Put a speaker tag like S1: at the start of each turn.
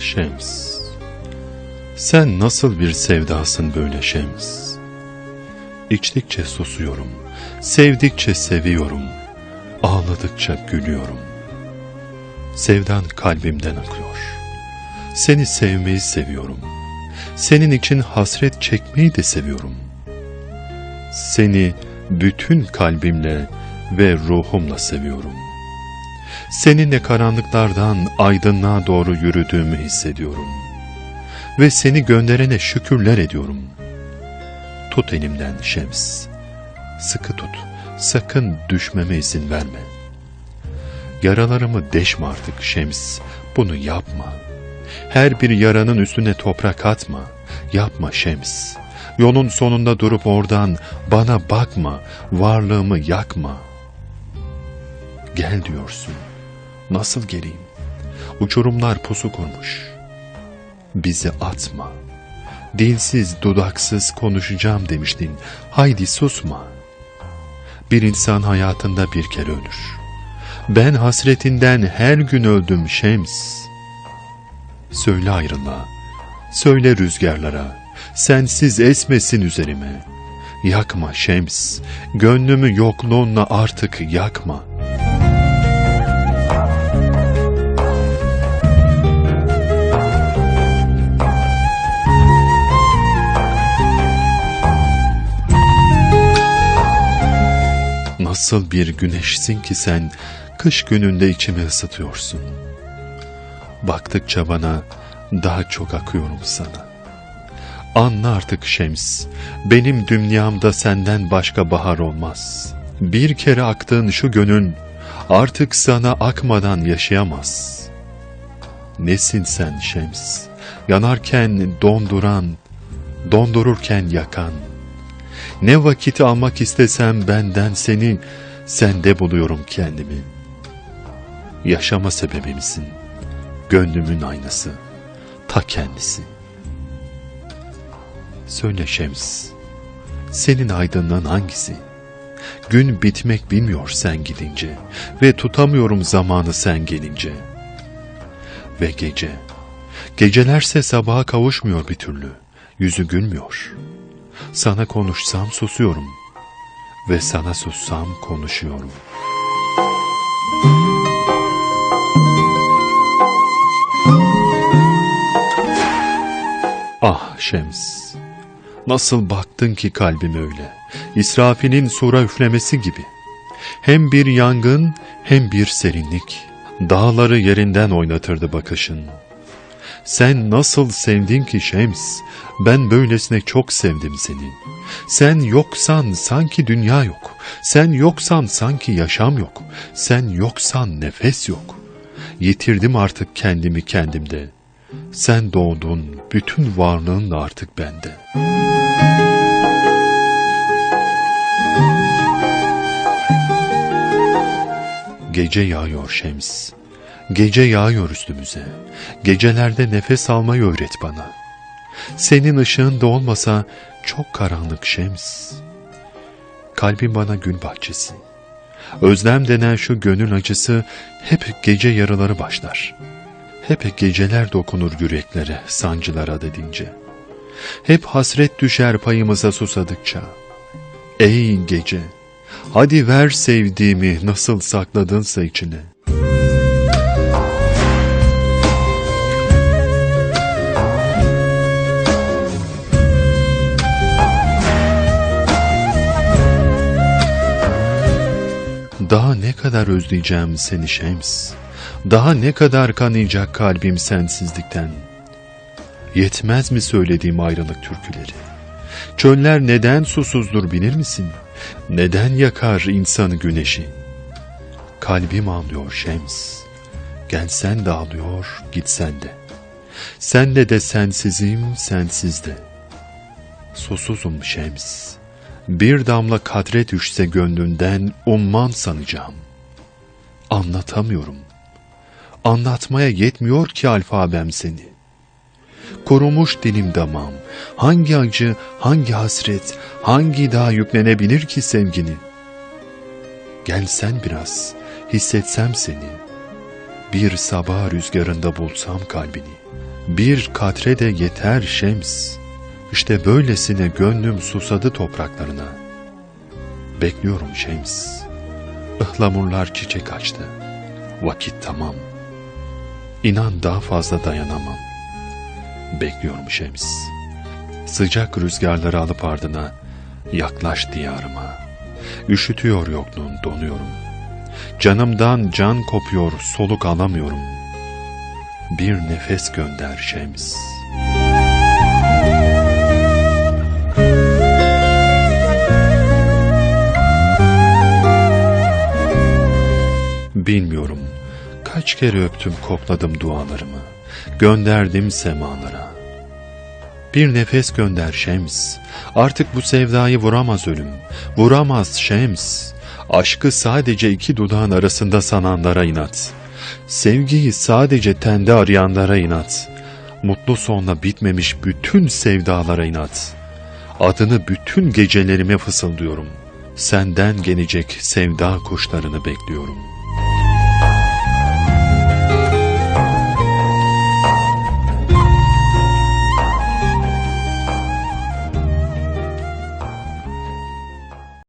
S1: Şems, sen nasıl bir sevdasın böyle Şems? İçtikçe susuyorum, sevdikçe seviyorum, ağladıkça gülüyorum. Sevdan kalbimden akıyor. Seni sevmeyi seviyorum. Senin için hasret çekmeyi de seviyorum. Seni bütün kalbimle ve ruhumla seviyorum. Seninle karanlıklardan aydınlığa doğru yürüdüğümü hissediyorum. Ve seni gönderene şükürler ediyorum. Tut elimden Şems. Sıkı tut. Sakın düşmeme izin verme. Yaralarımı deşme artık Şems. Bunu yapma. Her bir yaranın üstüne toprak atma. Yapma Şems. Yolun sonunda durup oradan bana bakma, varlığımı yakma. Gel diyorsun. Nasıl geleyim? Uçurumlar pusu kurmuş. Bizi atma. Dilsiz, dudaksız konuşacağım demiştin. Haydi susma. Bir insan hayatında bir kere ölür. Ben hasretinden her gün öldüm Şems. Söyle ayrılığa, söyle rüzgarlara, sensiz esmesin üzerime. Yakma Şems, gönlümü yokluğunla artık yakma. Nasıl bir güneşsin ki sen kış gününde içimi ısıtıyorsun. Baktıkça bana daha çok akıyorum sana. Anla artık Şems, benim dünyamda senden başka bahar olmaz. Bir kere aktığın şu gönül artık sana akmadan yaşayamaz. Nesin sen Şems, yanarken donduran, dondururken yakan. Ne vakit almak istesem benden seni, sende buluyorum kendimi. Yaşama sebebimsin, gönlümün aynası, ta kendisi. Söyle Şems, senin aydınlığın hangisi? Gün bitmek bilmiyor sen gidince ve tutamıyorum zamanı sen gelince. Ve gece, gecelerse sabaha kavuşmuyor bir türlü, yüzü gülmüyor. Sana konuşsam susuyorum ve sana sussam konuşuyorum. Ah Şems, nasıl baktın ki kalbim öyle, İsrafil'in sura üflemesi gibi. Hem bir yangın hem bir serinlik, dağları yerinden oynatırdı bakışın. Sen nasıl sevdin ki Şems, ben böylesine çok sevdim seni. Sen yoksan sanki dünya yok, sen yoksan sanki yaşam yok, sen yoksan nefes yok. Yitirdim artık kendimi kendimde. Sen doğdun, bütün varlığın da artık bende. Gece yağıyor Şems. Gece yağıyor üstümüze. Gecelerde nefes almayı öğret bana. Senin ışığın da olmasa çok karanlık Şems. Kalbim bana gül bahçesi. Özlem denen şu gönül acısı hep gece yarıları başlar. Hep geceler dokunur yüreklere, sancılara dedince. Hep hasret düşer payımıza susadıkça. Ey gece, hadi ver sevdiğimi nasıl sakladınsa içine. Daha ne kadar özleyeceğim seni Şems. Daha ne kadar kanayacak kalbim sensizlikten. Yetmez mi söylediğim ayrılık türküleri? Çöller neden susuzdur bilir misin? Neden yakar insanı güneşi? Kalbim ağlıyor Şems. Gelsen de ağlıyor, gitsen de. Senle de sensizim, sensiz de. Susuzum Şems. Bir damla kadre düşse gönlünden umman sanacağım. Anlatamıyorum. Anlatmaya yetmiyor ki alfabem seni. Kurumuş dilim damam. Hangi acı, hangi hasret, hangi dağ yüklenebilir ki sevgini? Gelsen biraz, hissetsem seni. Bir sabah rüzgarında bulsam kalbini. Bir katre de yeter Şems. İşte böylesine gönlüm susadı topraklarına. Bekliyorum Şems. Ihlamurlar çiçek açtı. Vakit tamam. İnan daha fazla dayanamam. Bekliyorum Şems. Sıcak rüzgarları alıp ardına yaklaş diyarıma. Üşütüyor yokluğun donuyorum. Canımdan can kopuyor soluk alamıyorum. Bir nefes gönder Şems. Kaç kere öptüm kokladım dualarımı. Gönderdim semalara. Bir nefes gönder Şems. Artık bu sevdayı vuramaz ölüm. Vuramaz Şems. Aşkı sadece iki dudağın arasında sananlara inat. Sevgiyi sadece tende arayanlara inat. Mutlu sonla bitmemiş bütün sevdalara inat. Adını bütün gecelerime fısıldıyorum. Senden gelecek sevda kuşlarını bekliyorum.''